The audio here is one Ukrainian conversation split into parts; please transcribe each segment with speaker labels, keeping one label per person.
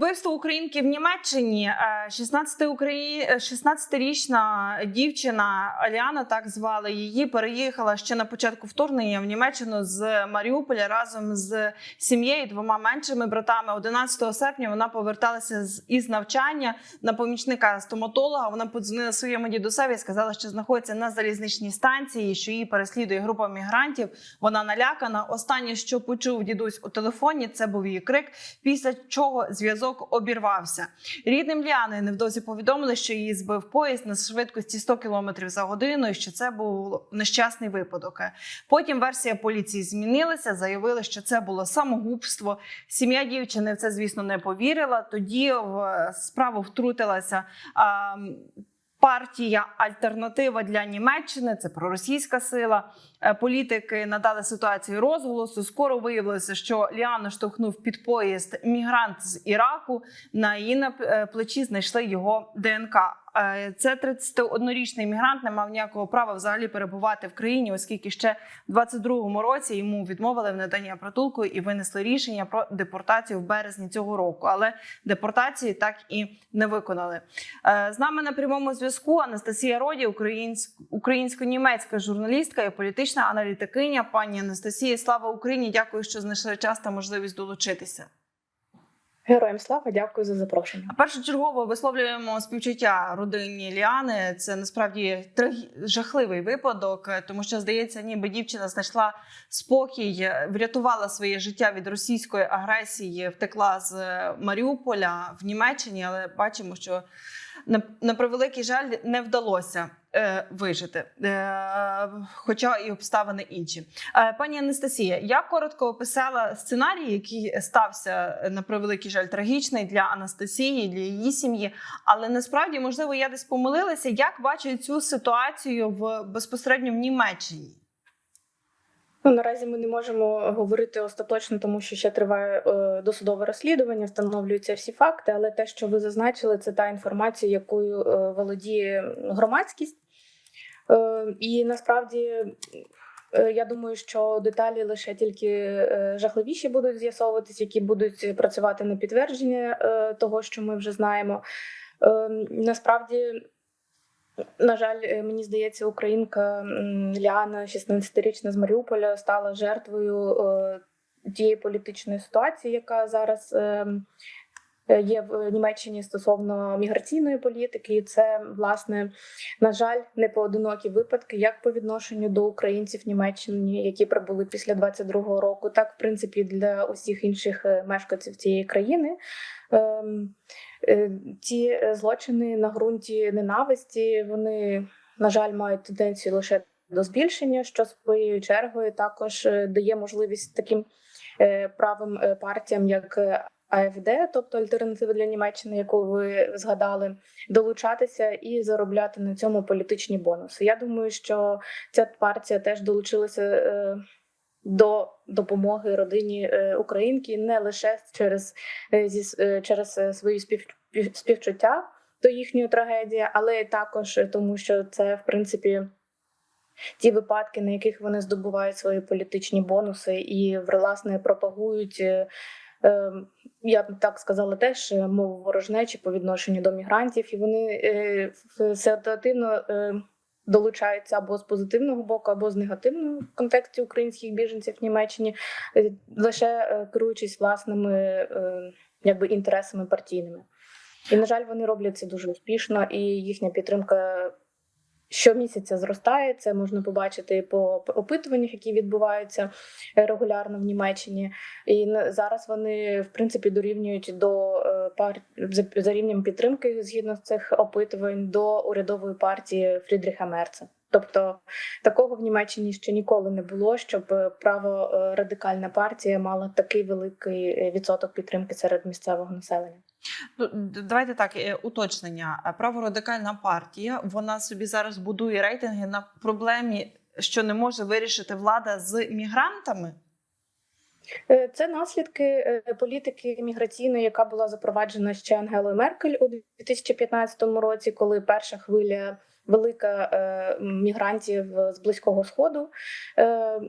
Speaker 1: Вбивство українки в Німеччині. Е, 16 Украї... е, 16-річна дівчина Аліана, так звали її, переїхала ще на початку вторгнення в Німеччину з Маріуполя разом з сім'єю, двома меншими братами. 11 серпня вона поверталася з із навчання на помічника стоматолога. Вона подзвонила своєму дідусеві сказала, що знаходиться на залізничній станції, що її переслідує група мігрантів. Вона налякана. Останнє, що почув дідусь у телефоні, це був її крик. Після чого зв'язок обірвався. Рідним Ліани невдовзі повідомили, що її збив поїзд на швидкості 100 км за годину, і що це був нещасний випадок. Потім версія поліції змінилася. Заявили, що це було самогубство. Сім'я дівчини в це, звісно, не повірила. Тоді в справу втрутилася. Партія Альтернатива для Німеччини це проросійська сила. Е, Політики надали ситуацію розголосу. Скоро виявилося, що Ліану штовхнув під поїзд мігрант з Іраку. На її е, плечі знайшли його ДНК. Е, Це 31-річний мігрант не мав ніякого права взагалі перебувати в країні, оскільки ще в 22-му році йому відмовили в наданні притулку і винесли рішення про депортацію в березні цього року. Але депортації так і не виконали. Е, З нами на прямому зв'язку Анастасія Роді, українськ- українсько-німецька журналістка і політична аналітикиня. Пані Анастасія, слава Україні! Дякую, що знайшли час та можливість долучитися.
Speaker 2: Героям слава, дякую за запрошення.
Speaker 1: Першочергово висловлюємо співчуття родині Ліани. Це насправді жахливий випадок, тому що здається, ніби дівчина знайшла спокій, врятувала своє життя від російської агресії, втекла з е, Маріуполя в Німеччині, але бачимо, що на превеликий жаль не вдалося е, вижити, е, хоча і обставини інші. Е, Пані Анастасія, я коротко описала сценарій, який стався е, на превеликий жаль трагічний для Анастасії, для її сім'ї. Але насправді, можливо, я десь помилилася. Як бачить цю ситуацію в безпосередньо в Німеччині?
Speaker 2: Ну, наразі ми не можемо говорити остаточно, тому що ще триває е, досудове розслідування, встановлюються всі факти. Але те, що ви зазначили, це та інформація, якою е, володіє громадськість. Е, і насправді. Я думаю, що деталі лише тільки жахливіші будуть з'ясовуватись, які будуть працювати на підтвердження того, що ми вже знаємо. Е, Насправді На жаль, е, мені здається, українка Ліана, 16-річна з Маріуполя, стала жертвою е, тієї політичної ситуації, яка зараз е, є в Німеччині стосовно міграційної політики. І це, власне, на жаль, не поодинокі випадки, як по відношенню до українців в Німеччині, які прибули після 22-го року, так в принципі для усіх інших мешканців цієї країни. Ем, е, Ці е, злочини на ґрунті ненависті вони, на жаль, мають тенденцію лише до збільшення, що своєю чергою також е, дає можливість таким правим партіям, як АФД, тобто альтернатива для Німеччини, яку ви згадали, долучатися і заробляти на цьому політичні бонуси. Я думаю, що ця партія теж долучилася до допомоги родині е, українки не лише через, е, е, через свої спів, спів- співчуття до їхньої трагедії, але й також тому, що це в принципі. Ті випадки, на яких вони здобувають свої політичні бонуси і власне пропагують, е, е, я б так сказала, теж мову ворожнечі по відношенню до мігрантів, і вони ситуативно е, долучаються або з позитивного боку, або з негативного в контексті українських біженців в Німеччині, е, лише е, керуючись власними е, якби інтересами партійними. І на жаль, вони роблять це дуже успішно, і їхня підтримка щомісяця зростає. Це можна побачити по опитуваннях, які відбуваються е, регулярно в Німеччині. І зараз вони в принципі дорівнюють до е, пар за, рівнем підтримки згідно з цих опитувань до урядової партії Фрідріха Мерца. Тобто такого в Німеччині ще ніколи не було, щоб е, праворадикальна партія мала такий великий відсоток підтримки серед місцевого населення.
Speaker 1: Ну, давайте так, е, уточнення. Праворадикальна партія вона собі зараз будує рейтинги на проблемі, що не може вирішити влада з мігрантами.
Speaker 2: Е, Це наслідки е, політики міграційної, яка була запроваджена ще Ангелою Меркель у 2015 році, коли перша хвиля велика е, мігрантів з близького сходу е,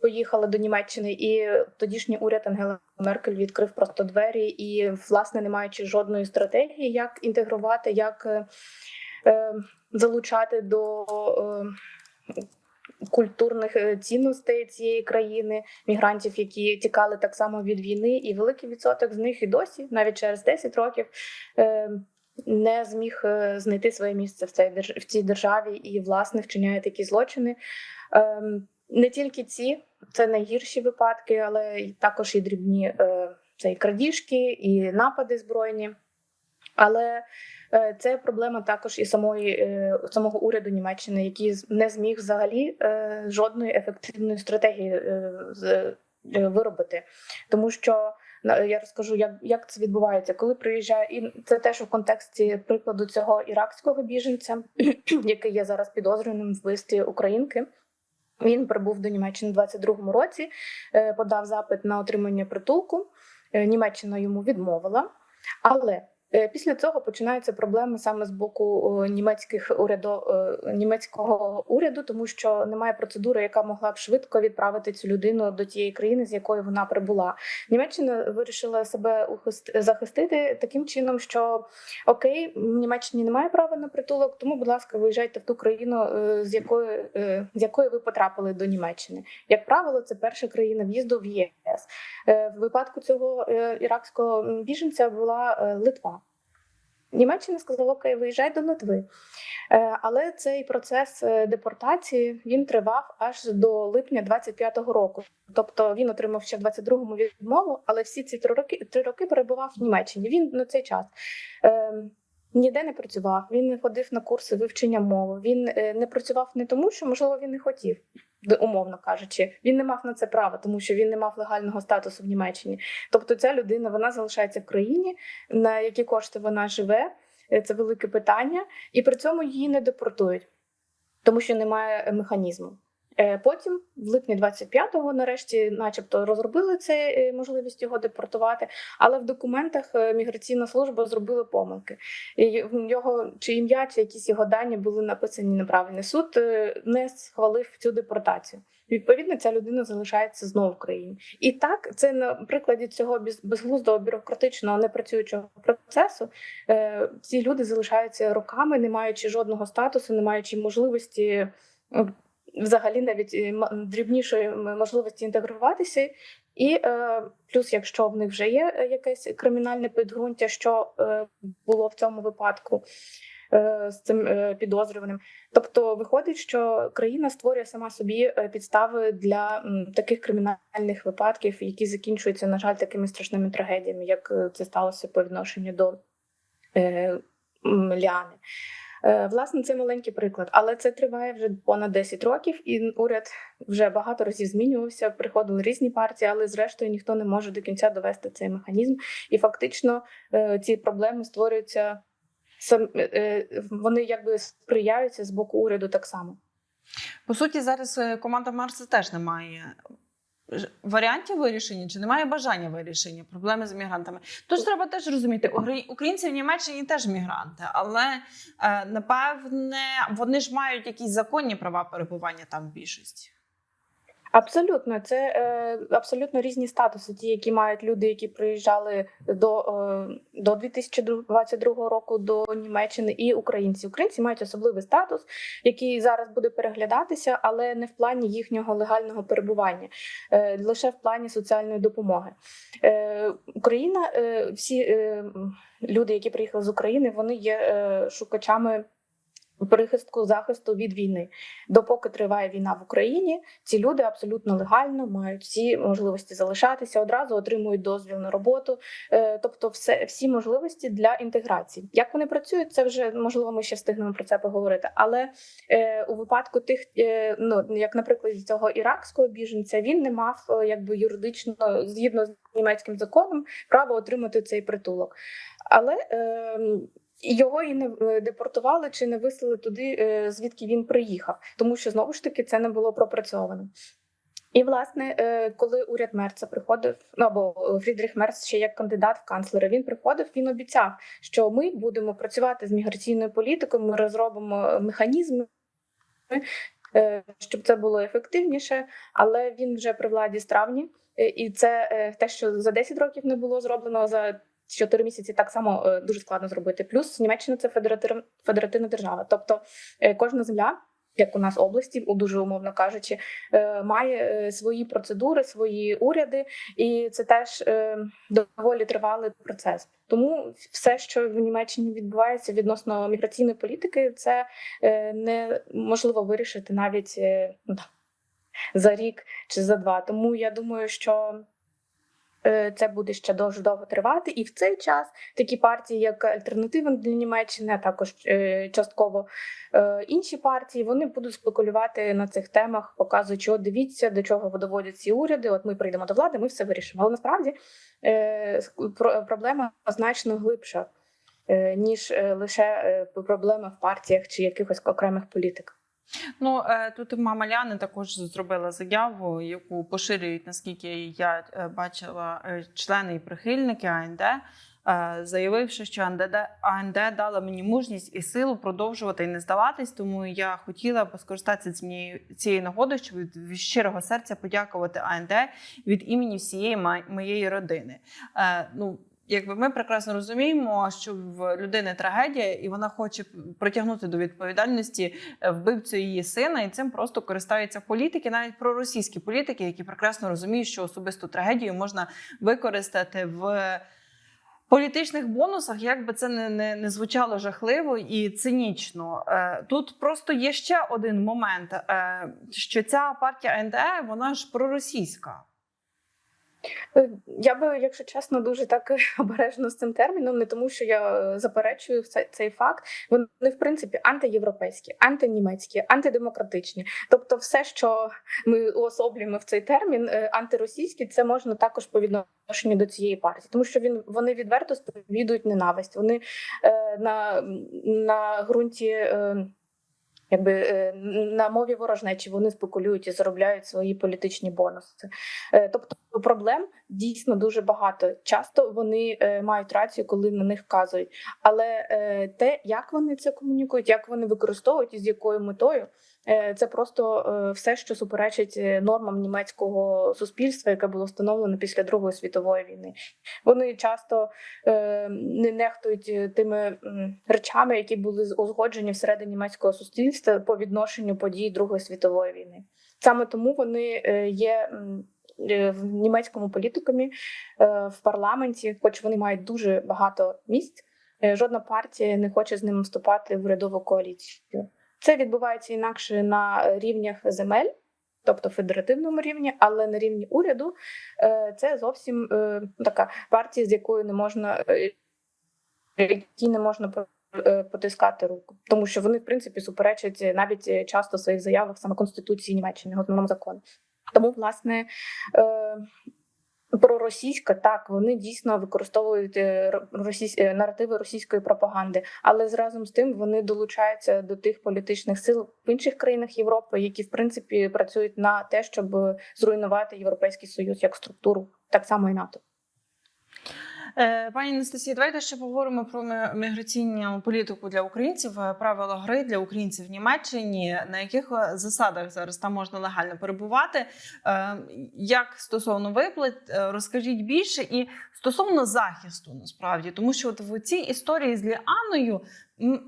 Speaker 2: поїхала до Німеччини, і тодішній уряд Ангела Меркель відкрив просто двері, і власне не маючи жодної стратегії, як інтегрувати, як е, е, залучати до. Е, Культурних е, цінностей цієї країни, мігрантів, які тікали так само від війни, і великий відсоток з них і досі, навіть через 10 років, е, не зміг е, знайти своє місце в цій в цій державі і власне вчиняє такі злочини. Ем, Не тільки ці, це найгірші випадки, але також і дрібні е, це і крадіжки, і напади збройні. Але е, це проблема також і самої самого уряду Німеччини, який не зміг взагалі жодної ефективної стратегії виробити, тому що я розкажу, як, як це відбувається, коли приїжджає, і це теж у контексті прикладу цього іракського біженця, який є зараз підозрюваним в вбивстві українки. Він прибув до Німеччини у 22-му році, е, подав запит на отримання притулку. Е, Німеччина йому відмовила, але після цього починаються проблеми саме з боку е, німецьких урядо, е, німецького уряду, тому що немає процедури, яка могла б швидко відправити цю людину до тієї країни, з якої вона прибула. Німеччина вирішила себе захистити таким чином, що окей, в Німеччині немає права на притулок, тому, будь ласка, виїжджайте в ту країну, е, з якої е, з якої ви потрапили до Німеччини. Як правило, це перша країна в'їзду в ЄС. Е, В випадку цього е, іракського біженця була е, Литва. Німеччина сказала, окей, виїжджай до Литви. Е, Але цей процес е, депортації він тривав аж до липня 25-го року. Тобто він отримав ще в 22-му відмову, але всі ці три роки три роки перебував в Німеччині. Він на цей час. Е, Ніде не працював, він не ходив на курси вивчення мови. Він е, не працював не тому, що можливо він не хотів, умовно кажучи. Він не мав на це права, тому що він не мав легального статусу в Німеччині. Тобто, ця людина вона залишається в країні, на які кошти вона живе. Е, Це велике питання, і при цьому її не депортують, тому що немає механізму. Е, Потім, в липні 25-го, нарешті, начебто, розробили це е, можливість його депортувати, але в документах е, міграційна служба зробила помилки. І Його чи ім'я, чи якісь його дані були написані неправильно. Суд не схвалив цю депортацію. Відповідно, ця людина залишається знову в країні. І так, це на прикладі цього без- безглуздого бюрократичного непрацюючого процесу. Ці люди залишаються роками, не маючи жодного статусу, не маючи можливості. Взагалі, навіть е, дрібнішої можливості інтегруватися, і е, плюс, якщо в них вже є е, якесь кримінальне підґрунтя, що е, було в цьому випадку е, з цим е, підозрюваним. Тобто виходить, що країна створює сама собі е, підстави для м, таких кримінальних випадків, які закінчуються, на жаль, такими страшними трагедіями, як це сталося по відношенню до е, Ліани. Е, Власне, це маленький приклад, але це триває вже понад 10 років, і уряд вже багато разів змінювався. Приходили різні партії, але зрештою ніхто не може до кінця довести цей механізм. І фактично е, ці проблеми створюються сам е, вони якби сприяються з боку уряду так само.
Speaker 1: По суті, зараз команда Марса теж не має ж- варіантів вирішення чи немає бажання вирішення проблеми з мігрантами. Тож треба теж розуміти, українці в Німеччині теж мігранти, але е, напевне вони ж мають якісь законні права перебування там в більшості.
Speaker 2: Абсолютно, це е, абсолютно різні статуси. Ті, які мають люди, які приїжджали до, е, до 2022 року до Німеччини, і українці. Українці мають особливий статус, який зараз буде переглядатися, але не в плані їхнього легального перебування, е, лише в плані соціальної допомоги. Е, Україна, е, всі е, люди, які приїхали з України, вони є е, шукачами. Прихистку захисту від війни, допоки триває війна в Україні, ці люди абсолютно легально мають всі можливості залишатися, одразу отримують дозвіл на роботу, е, тобто, все всі можливості для інтеграції. Як вони працюють, це вже можливо ми ще встигнемо про це поговорити. Але е, у випадку тих, е, ну як наприклад, цього іракського біженця, він не мав е, якби юридично згідно з німецьким законом право отримати цей притулок. Але е, його і не е, депортували чи не вислали туди, е, звідки він приїхав, тому що знову ж таки це не було пропрацьовано. І власне, е, коли уряд Мерца приходив, ну або Фрідріх Мерц ще як кандидат в канцлери, він приходив, він обіцяв, що ми будемо працювати з міграційною політикою, ми розробимо механізми, щоб це було ефективніше. Але він вже при владі з травні, і це те, що за 10 років не було зроблено за. 4 місяці так само е, дуже складно зробити. Плюс Німеччина це федеративна держава. Тобто е, кожна земля, як у нас області, у дуже умовно кажучи, е, має свої процедури, свої уряди, і це теж доволі тривалий процес. Тому все, що в Німеччині відбувається відносно міграційної політики, це неможливо вирішити навіть ну, за рік чи за два. Тому я думаю, що. Е, Це буде ще дуже довго тривати, і в цей час такі партії, як Альтернатива для Німеччини, а також е, частково е, інші партії, вони будуть спекулювати на цих темах, показуючи, от дивіться, до чого доводять ці уряди. От ми прийдемо до влади, ми все вирішимо. Але насправді про- проблема значно глибша, ніж лише проблема в партіях чи якихось окремих політиках.
Speaker 1: Ну е, тут мама Ляни також зробила заяву, яку поширюють, наскільки я е, бачила, е, члени і прихильники АНД, заявивши, що АНД, АНД дала мені мужність і силу продовжувати і не здаватись. Тому я хотіла б скористатися цією нагодою, щоб від щирого серця подякувати АНД від імені всієї моєї родини. Ну, Якби ми прекрасно розуміємо, що в людини трагедія, і вона хоче притягнути до відповідальності е, вбивцю її сина, і цим просто користаються політики, навіть проросійські політики, які прекрасно розуміють, що особисту трагедію можна використати в політичних бонусах, як би це не, не, не звучало жахливо і цинічно. Е, Тут просто є ще один момент, е, що ця партія НД, вона ж проросійська.
Speaker 2: Е, Я би, якщо чесно, дуже так обережно з цим терміном, не тому, що я е, заперечую цей, факт. Вони в принципі антиєвропейські, антинімецькі, антидемократичні. Тобто, все, що ми уособлюємо в цей термін, е, антиросійські, це можна також по відношенню до цієї партії, тому що він вони відверто сповідують ненависть. Вони е, на, на ґрунті. Е, Якби е, на мові ворожнечі вони спекулюють і заробляють свої політичні бонуси. Е, Тобто проблем дійсно дуже багато. Часто вони е, мають рацію, коли на них вказують. Але те, як вони це комунікують, як вони використовують і з якою метою, це просто е, все, що суперечить е, нормам німецького суспільства, яке було встановлено після Другої світової війни. Вони часто е, не нехтують е, тими речами, які були узгоджені всередині німецького суспільства по відношенню подій Другої світової війни. Саме тому вони е, є е, в німецькому політикумі е, в парламенті, хоч вони мають дуже багато місць. е, Жодна партія не хоче з ними вступати в урядову коаліцію. Це відбувається інакше на рівнях земель, тобто федеративному рівні, але на рівні уряду е, це зовсім е, така партія, з якою не можна е, якій не можна потискати руку, тому що вони в принципі суперечать навіть часто в своїх заявах саме конституції Німеччини, головному закону. Тому, власне, проросійська, так вони дійсно використовують е, російсь... е, наративи російської пропаганди, але разом з тим вони долучаються до тих політичних сил в інших країнах Європи, які в принципі працюють на те, щоб зруйнувати європейський союз як структуру, так само і НАТО.
Speaker 1: Е, Пані Анастасія, давайте ще поговоримо про міграційну політику для українців, е, правила гри для українців в Німеччині. На яких е, засадах зараз там можна легально перебувати? Як стосовно виплат, розкажіть більше і стосовно захисту, насправді, тому що от в цій історії з Ліаною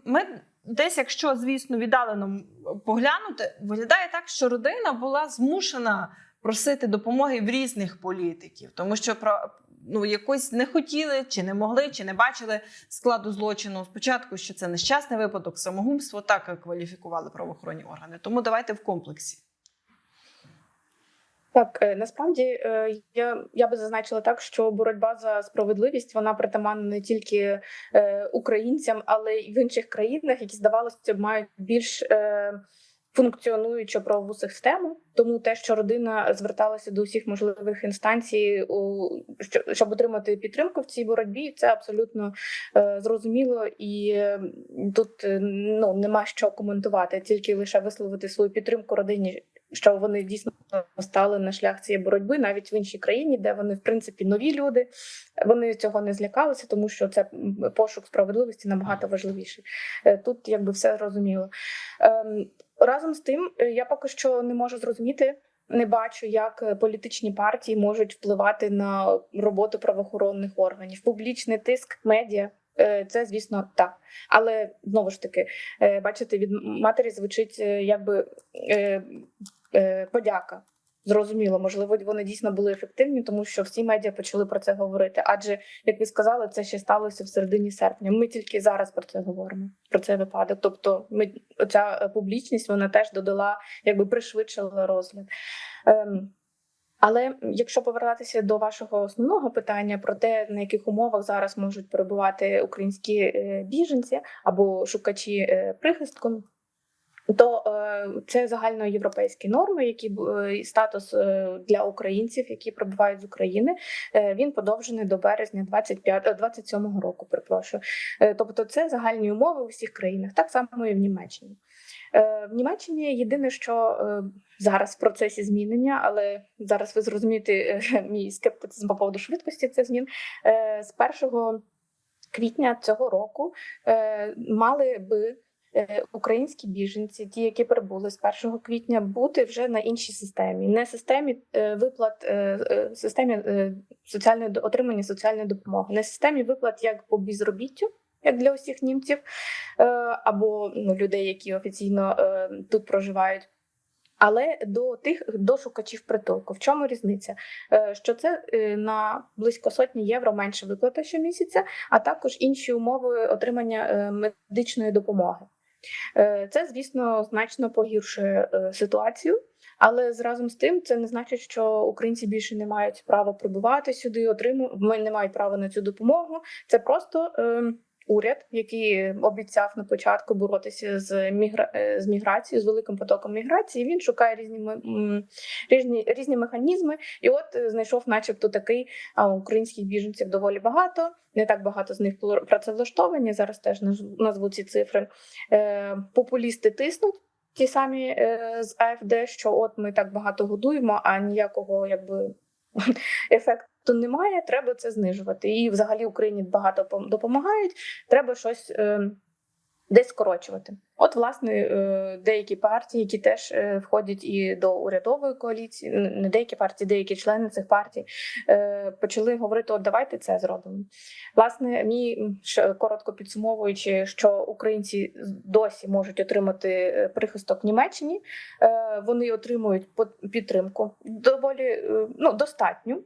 Speaker 1: ми. Десь, якщо звісно віддалено поглянути, виглядає так, що родина була змушена просити допомоги в різних політиків, тому що ну якось не хотіли, чи не могли, чи не бачили складу злочину. Спочатку, що це нещасний випадок, самогубство, так кваліфікували правоохоронні органи. Тому давайте в комплексі.
Speaker 2: Так, е, насправді е, я, я би зазначила так, що боротьба за справедливість вона притаманна не тільки е, українцям, але й в інших країнах, які здавалося мають більш е, функціонуючу правову систему. Тому те, що родина зверталася до всіх можливих інстанцій, щоб отримати підтримку в цій боротьбі, це абсолютно е, зрозуміло, і тут е, ну нема що коментувати, тільки лише висловити свою підтримку родині що вони дійсно стали на шлях цієї боротьби, навіть в іншій країні, де вони в принципі нові люди. Вони цього не злякалися, тому що це пошук справедливості набагато важливіший. Е, Тут якби все зрозуміло. Разом з тим, е, я поки що не можу зрозуміти. Не бачу, як е, політичні партії можуть впливати на роботу правоохоронних органів. Публічний тиск медіа е, це, звісно, так. Але знову ж таки, бачите, від матері звучить якби подяка. Зрозуміло, можливо, вони дійсно були ефективні, тому що всі медіа почали про це говорити. Адже, як ви сказали, це ще сталося в середині серпня. Ми тільки зараз про це говоримо, про цей випадок. Тобто, ми ця е, публічність вона теж додала, якби пришвидшила розгляд. Ем, але якщо повертатися до вашого основного питання про те, на яких умовах зараз можуть перебувати українські е, біженці або шукачі е, прихистку, то е, це загальноєвропейські норми, які е, статус е, для українців, які прибувають з України, він подовжений до березня 25, е, 27 року. Перепрошую. Е, тобто, це загальні умови у всіх країнах, так само і в Німеччині. В Німеччині єдине, що зараз в процесі змінення, але зараз ви зрозумієте мій скептицизм по поводу швидкості цих змін. З 1 квітня цього року мали би українські біженці, ті, які прибули з 1 квітня, бути вже на іншій системі, не системі е, виплат, е, е, системі е, соціальної отримання соціальної допомоги, не системі виплат як по безробіттю. Як для усіх німців, е, або ну, людей, які офіційно е, тут проживають, але до тих до шукачів притулку. В чому різниця? Е, Що це е, на близько сотні євро менше виплата щомісяця, а також інші умови отримання е, медичної допомоги. Е, Це, звісно, значно погіршує е, ситуацію. Але зразом разом з тим це не значить, що українці більше не мають права прибувати сюди, отримувати не мають права на цю допомогу. Це просто е, уряд, який обіцяв на початку боротися з мігра... е, з міграцією, з великим потоком міграції. Він шукає різні різні, різні механізми, і от е, знайшов, начебто, такий а українських біженців доволі багато. Не так багато з них працевлаштовані. Зараз теж назву ці цифри. Е, популісти тиснуть. Ті самі з АФД, що от ми так багато годуємо, а ніякого якби ефекту немає. Треба це знижувати. І взагалі Україні багато пом- допомагають. Треба щось е, десь скорочувати. От, власне, е, деякі партії, які теж е, входять і до урядової коаліції, не деякі партії, деякі члени цих партій почали говорити: от давайте це зробимо. Власне, мій коротко підсумовуючи, що українці досі можуть отримати прихисток в Німеччині, вони отримують підтримку доволі ну, достатню.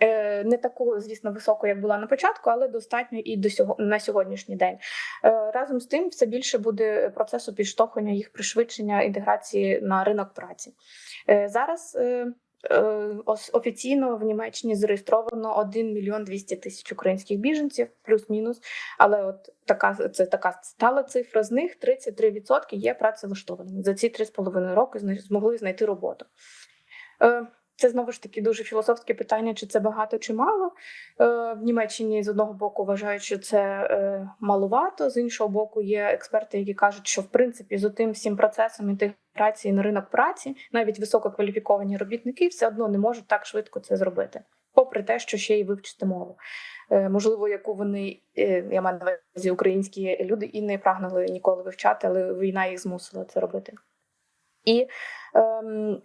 Speaker 2: Е, Не таку, звісно, високу, як була на початку, але достатньо і до сього на сьогоднішній день. Е, Разом з тим, все більше буде процесу підштовхування їх пришвидшення інтеграції на ринок праці. Е, Зараз офіційно в Німеччині зареєстровано 1 мільйон 200 тисяч українських біженців, плюс-мінус. Але от така це така стала цифра. З них 33% є працевлаштованими. За ці 3,5 роки змогли знайти роботу. Це знову ж таки дуже філософське питання, чи це багато чи мало. Е, В Німеччині з одного боку вважають, що це е, маловато, з іншого боку, є експерти, які кажуть, що в принципі з тим всім процесом інтеграції на ринок праці навіть висококваліфіковані робітники все одно не можуть так швидко це зробити, попри те, що ще й вивчити мову. Е, Можливо, яку вони я маю на увазі українські люди і не прагнули ніколи вивчати, але війна їх змусила це робити. І ем,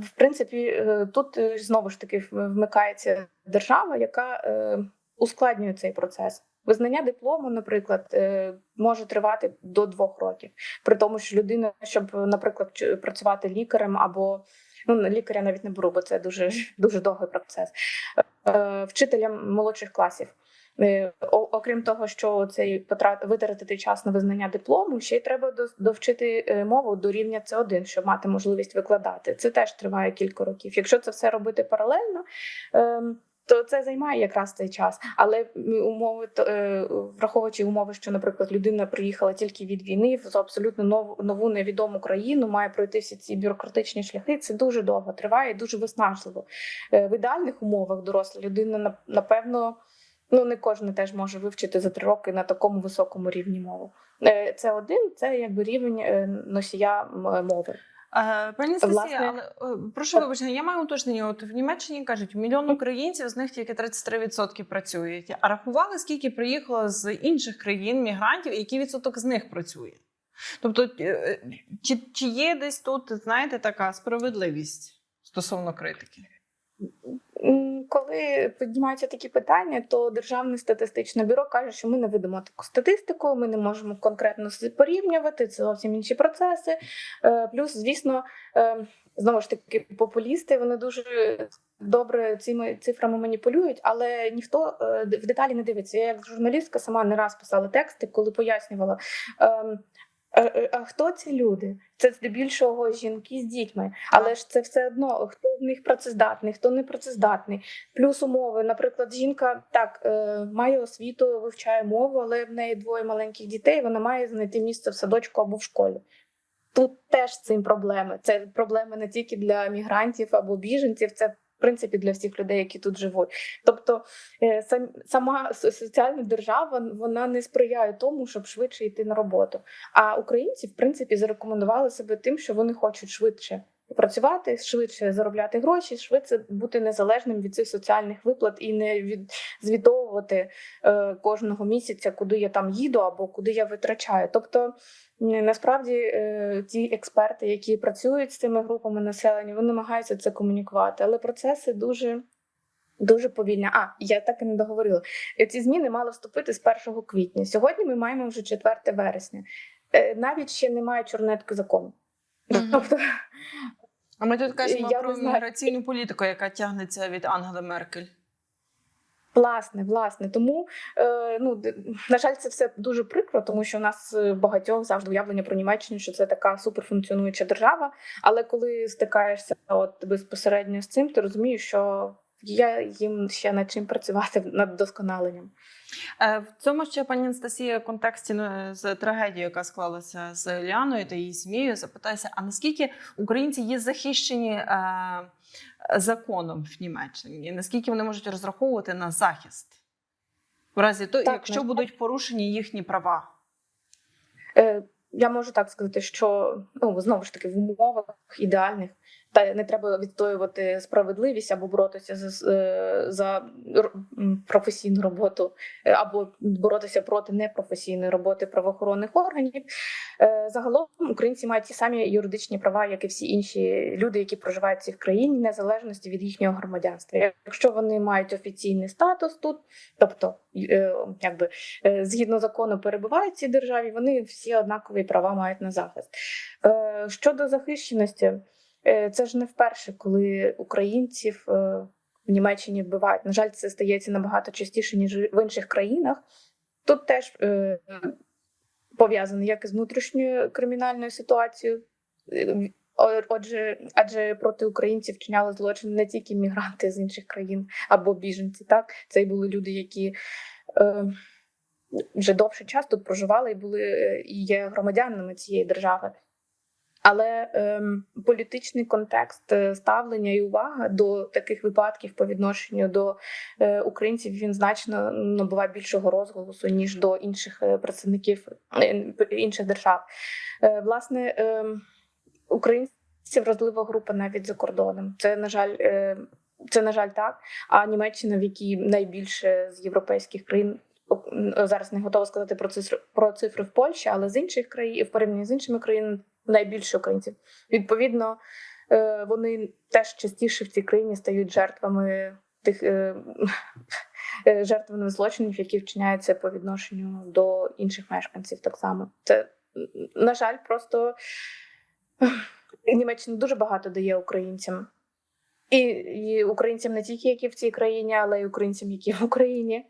Speaker 2: в принципі, е, тут е, знову ж таки вмикається держава, яка е, ускладнює цей процес. Визнання диплому, наприклад, може тривати до двох років, при тому, що людина, щоб, наприклад, працювати лікарем або ну лікаря навіть не беру, бо це дуже дуже довгий процес. Вчителям молодших класів. Е, Окрім того, що цей потрат витратити час на визнання диплому, ще й треба довчити е, мову до рівня С1, щоб мати можливість викладати. Це теж триває кілька років. Якщо це все робити паралельно, ем, то це займає якраз цей час. Але умови е, враховуючи умови, що, наприклад, людина приїхала тільки від війни в абсолютно нову нову невідому країну, має пройти всі ці бюрократичні шляхи. Це дуже довго триває, і дуже виснажливо. В ідеальних умовах доросла людина напевно. Ну, не кожен теж може вивчити за три роки на такому високому рівні мову. Е, Це один, це якби рівень е, носія мови.
Speaker 1: Пані але прошу вибачення, я маю уточнення. От в Німеччині кажуть, мільйон українців, з них тільки 33% працюють. А рахували, скільки приїхало з інших країн мігрантів, і який відсоток з них працює? Тобто, е, чи, чи є десь тут, знаєте, така справедливість стосовно критики?
Speaker 2: Коли піднімаються такі питання, то Державне статистичне бюро каже, що ми не ведемо таку статистику, ми не можемо конкретно порівнювати, це зовсім інші процеси. Е, Плюс, звісно, е, знову ж таки, популісти вони дуже добре цими цифрами маніпулюють, але ніхто е, в деталі не дивиться. Я як журналістка сама не раз писала тексти, коли пояснювала. А, а- а хто ці люди? Це здебільшого жінки з дітьми, але ж це все одно хто в них працездатний, хто не працездатний. Плюс умови, наприклад, жінка так е, має освіту, вивчає мову, але в неї двоє маленьких дітей. Вона має знайти місце в садочку або в школі. Тут теж з цим проблеми. Це проблеми не тільки для мігрантів або біженців, це принципі для всіх людей, які тут живуть. Тобто е, сам, сама соціальна держава вона не сприяє тому, щоб швидше йти на роботу. А українці, в принципі, зарекомендували себе тим, що вони хочуть швидше працювати, швидше заробляти гроші, швидше бути незалежним від цих соціальних виплат і не від звітовувати е, кожного місяця, куди я там їду або куди я витрачаю. Тобто, насправді, е, ті експерти, які працюють з цими групами населення, вони намагаються це комунікувати, але процеси дуже. Дуже повільні. А я так і не договорила. Е, Ці зміни мали вступити з 1 квітня. Сьогодні ми маємо вже 4 вересня. Е, Навіть ще немає чорнетки закону.
Speaker 1: Мгм.
Speaker 2: Тобто,
Speaker 1: А ми тут кажемо
Speaker 2: Я
Speaker 1: про міграційну політику, яка тягнеться від Ангели Меркель.
Speaker 2: Власне, власне, тому е, ну на жаль, це все дуже прикро, тому що в нас е, багатьох завжди уявлення про Німеччину, що це така суперфункціонуюча держава. Але коли стикаєшся от безпосередньо з цим, ти розумієш, що є їм ще над чим працювати над вдосконаленням.
Speaker 1: Е, В цьому ще пані Анастасія в контексті ну, з трагедією, яка склалася з Ліаною та її сім'єю, запитаюся: а наскільки українці є захищені е, законом в Німеччині? Наскільки вони можуть розраховувати на захист? В разі то,
Speaker 2: Так,
Speaker 1: якщо
Speaker 2: на
Speaker 1: будуть порушені їхні права?
Speaker 2: Е, я можу так сказати, що ну знову ж таки в умовах ідеальних та не треба відстоювати справедливість або боротися за, е, за професійну роботу, е, або боротися проти непрофесійної роботи правоохоронних органів. Е, Загалом українці мають ті самі юридичні права, як і всі інші люди, які проживають в цій країні, незалежності від їхнього громадянства. Якщо вони мають офіційний статус тут, тобто якби згідно закону перебувають в цій державі, вони всі однакові права мають на захист. Щодо захищеності, це ж не вперше, коли українців е, в Німеччині вбивають. На жаль, це стається набагато частіше, ніж в інших країнах. Тут теж е, пов'язано як із внутрішньою кримінальною ситуацією. Е, Отже, адже проти українців вчиняли злочин не тільки мігранти з інших країн або біженці. Так, це й були люди, які е, вже довший час тут проживали і були е, і є громадянами цієї держави. Але ем, політичний контекст е, ставлення і увага до таких випадків по відношенню до е, українців він значно набуває більшого розголосу ніж до інших е, представників е, інших держав. Е, власне, ем, українці вразлива група навіть за кордоном. Це на жаль, е, це на жаль так. А Німеччина, в якій найбільше з європейських країн. Зараз не готова сказати про цифри про цифри в Польщі, але з інших країн в порівнянні з іншими країнами найбільше українців. Відповідно, е, вони теж частіше в цій країні стають жертвами тих е, е, жертвами злочинів, які вчиняються по відношенню до інших мешканців. Так само це на жаль, просто Німеччина дуже багато дає українцям. І, і українцям не тільки які в цій країні, але й українцям, які в Україні.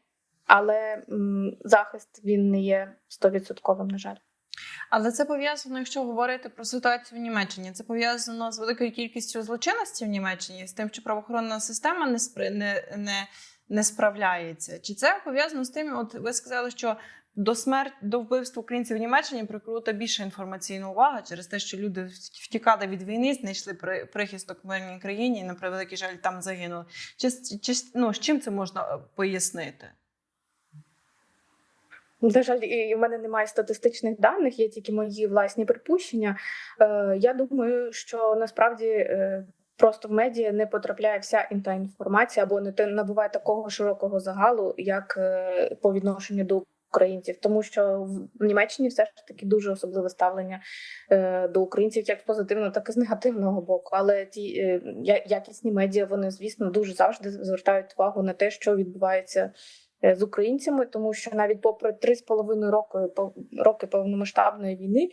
Speaker 2: Але м, захист він не є стовідсотковим, на жаль.
Speaker 1: Але це пов'язано, якщо говорити про ситуацію в Німеччині. Це пов'язано з великою кількістю злочинності в Німеччині, з тим, що правоохоронна система не спри... не, не, не справляється. Чи це пов'язано з тим, от ви сказали, що до смерті до вбивств українців в Німеччині прикута більша інформаційна увага через те, що люди втікали від війни, знайшли при- прихисток в мирній країні і на превеликий жаль там загинули. Чи, чи ну, з чим це можна е, пояснити?
Speaker 2: На жаль, і в мене немає статистичних даних, є тільки мої власні припущення. Е, Я думаю, що насправді е, просто в медіа не потрапляє вся інта інформація або не набуває такого широкого загалу, як е, по відношенню до українців, тому що в Німеччині все ж таки дуже особливе ставлення до українців, як з позитивного, так і з негативного боку. Але ті якісні медіа вони, звісно, дуже завжди звертають увагу на те, що відбувається з українцями, тому що навіть попри три з половиною роки пов- роки повномасштабної війни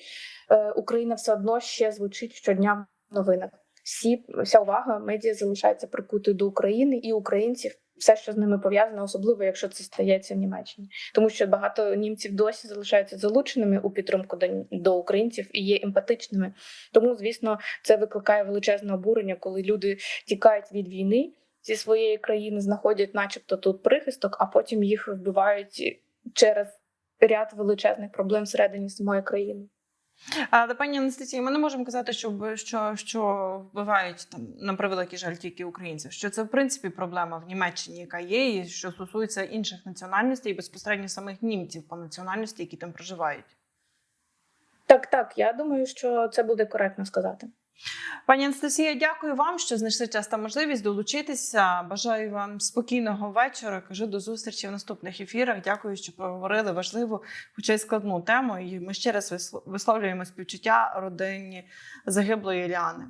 Speaker 2: е, Україна все одно ще звучить щодня в новинах. Всі вся увага медіа залишається прикутою до України і українців. Все, що з ними пов'язано, особливо якщо це стається в Німеччині, тому що багато німців досі залишаються залученими у підтримку до, до українців і є емпатичними. Тому, звісно, це викликає величезне обурення, коли люди тікають від війни зі своєї країни, знаходять, начебто, тут прихисток, а потім їх вбивають через ряд величезних проблем всередині самої країни.
Speaker 1: Але пані Анастасія, ми не можемо казати, що, що, що вбивають там на превеликий жаль тільки українців. Що це в принципі проблема в Німеччині, яка є, і що стосується інших національностей, і безпосередньо самих німців по національності, які там проживають.
Speaker 2: Так, так, я думаю, що це буде коректно сказати.
Speaker 1: Пані Анастасія, дякую вам, що знайшли час та можливість долучитися. Бажаю вам спокійного вечора. Кажу до зустрічі в наступних ефірах. Дякую, що поговорили важливу, хоча й складну тему. І ми ще раз висловлюємо співчуття родині загиблої Ліани.